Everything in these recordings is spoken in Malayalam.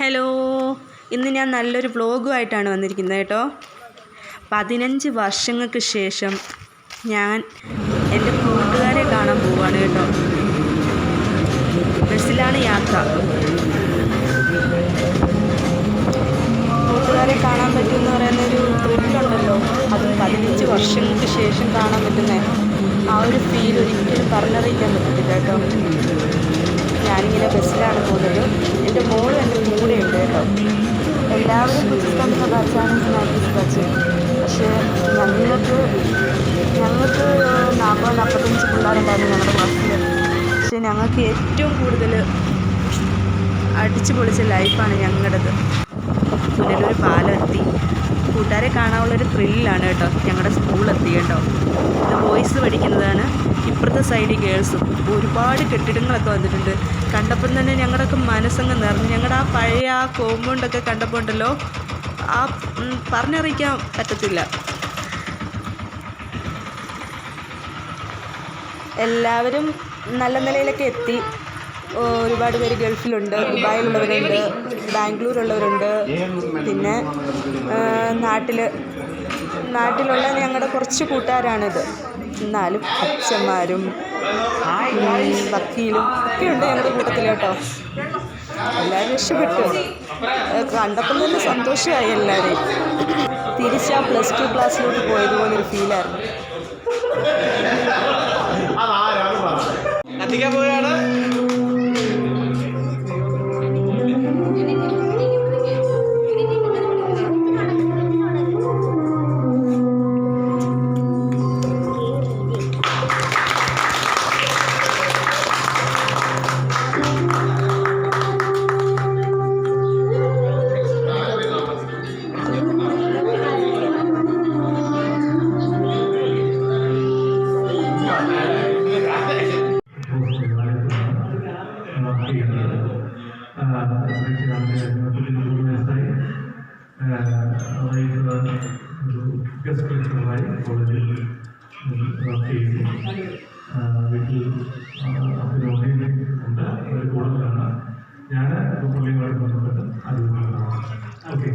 ഹലോ. ഇന്ന് ഞാൻ നല്ലൊരു വ്ളോഗുമായിട്ടാണ് വന്നിരിക്കുന്നത് കേട്ടോ. പതിനഞ്ച് വർഷങ്ങൾക്ക് ശേഷം ഞാൻ എന്റെ കൂട്ടുകാരെ കാണാൻ പോവാണ് കേട്ടോ. ബസ്സിലാണ് യാത്ര. കൂട്ടുകാരെ കാണാൻ പറ്റുമെന്ന് പറയുന്നൊരു ത്രില്ലുണ്ടല്ലോ അത് പതിനഞ്ച് വർഷങ്ങൾക്ക് ശേഷം കാണാൻ പറ്റുന്ന. ആ ഒരു ഫീൽ ഒരിക്കലും പറഞ്ഞറിയിക്കാൻ പറ്റത്തില്ല കേട്ടോ. ഞാനിങ്ങനെ ബസ്സിലാണ് പോകുന്നത്. എന്റെ മോൾ എന്റെ കൂടെ എല്ലാവരും പുസ്തകം ബാച്ചാണ് സ്നാക്സ് ബാച്ച് പക്ഷേ ഞങ്ങൾക്ക് ഞങ്ങൾക്ക് നാൽപ്പത് നാൽപ്പത്തഞ്ച് പിള്ളേരുണ്ടായിരുന്നു ഞങ്ങളുടെ ക്ലാസ്സിൽ പക്ഷേ ഞങ്ങൾക്ക് ഏറ്റവും കൂടുതൽ അടിച്ചു പൊളിച്ച ലൈഫാണ് ഞങ്ങളുടേത്. പുനലൂർ പാലം എത്തി കൂട്ടുകാരെ കാണാനുള്ളൊരു ത്രില്ലാണ് കേട്ടോ ഞങ്ങളുടെ സ്കൂളെത്തി കേട്ടോ ഇത് വോയിസ് പഠിക്കുന്നതാണ് ഇപ്പുറത്തെ സൈഡിൽ ഗേൾസും ഒരുപാട് കെട്ടിടങ്ങളൊക്കെ വന്നിട്ടുണ്ട്. കണ്ടപ്പം തന്നെ ഞങ്ങളുടെയൊക്കെ മനസ്സങ്ങ് നിറഞ്ഞു ഞങ്ങളുടെ ആ പഴയ ആ കോമ്പൗണ്ടൊക്കെ കണ്ടപ്പോൾ ഉണ്ടല്ലോ ആ പറഞ്ഞറിയിക്കാൻ പറ്റത്തില്ല. എല്ലാവരും നല്ല നിലയിലൊക്കെ എത്തി. ഒരുപാട് പേര് ഗൾഫിലുണ്ട് ദുബായിലുള്ളവരുണ്ട് ബാംഗ്ലൂരുള്ളവരുണ്ട്. പിന്നെ നാട്ടിൽ നാട്ടിലുള്ള ഞങ്ങളുടെ കുറച്ച് കൂട്ടുകാരാണിത്. എന്നാലും അച്ഛന്മാരും വക്കീലും ഒക്കെ ഉണ്ട് ഞങ്ങളുടെ കൂട്ടത്തിൽ കേട്ടോ. എല്ലാവരും രക്ഷപ്പെട്ടു. കണ്ടപ്പോൾ കണ്ടപ്പം തന്നെ സന്തോഷമായി എല്ലാവരെയും തിരിച്ച് ആ പ്ലസ് ടു ക്ലാസ്സിലോട്ട് പോയതുപോലൊരു ഫീലായിരുന്നു. കത്തിക്കാൻ പോവുകയാണ് ഞാൻ പുള്ളിയുമായിട്ട് ബന്ധപ്പെട്ട് അറിവുകളാണ് ഓക്കെ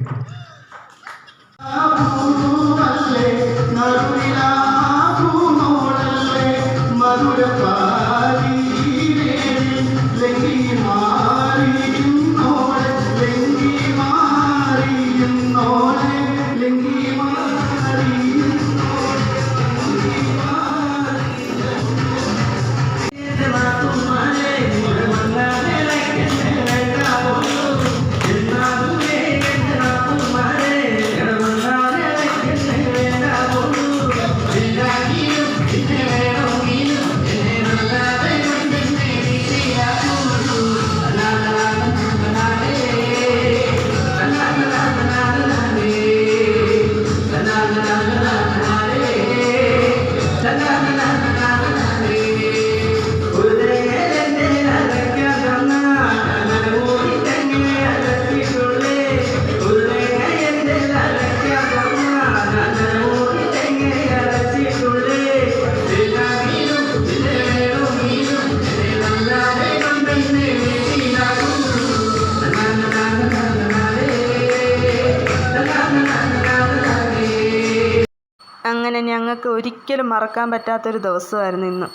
അങ്ങനെ ഞങ്ങൾക്ക് ഒരിക്കലും മറക്കാൻ പറ്റാത്തൊരു ദിവസമായിരുന്നു ഇന്ന്.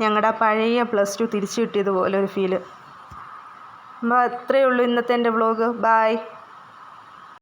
ഞങ്ങളുടെ പഴയ പ്ലസ് ടു തിരിച്ചു കിട്ടിയതുപോലെ ഒരു ഫീൽ. അപ്പോൾ അത്രയേ ഉള്ളൂ ഇന്നത്തെ എന്റെ വ്ളോഗ്. ബായ്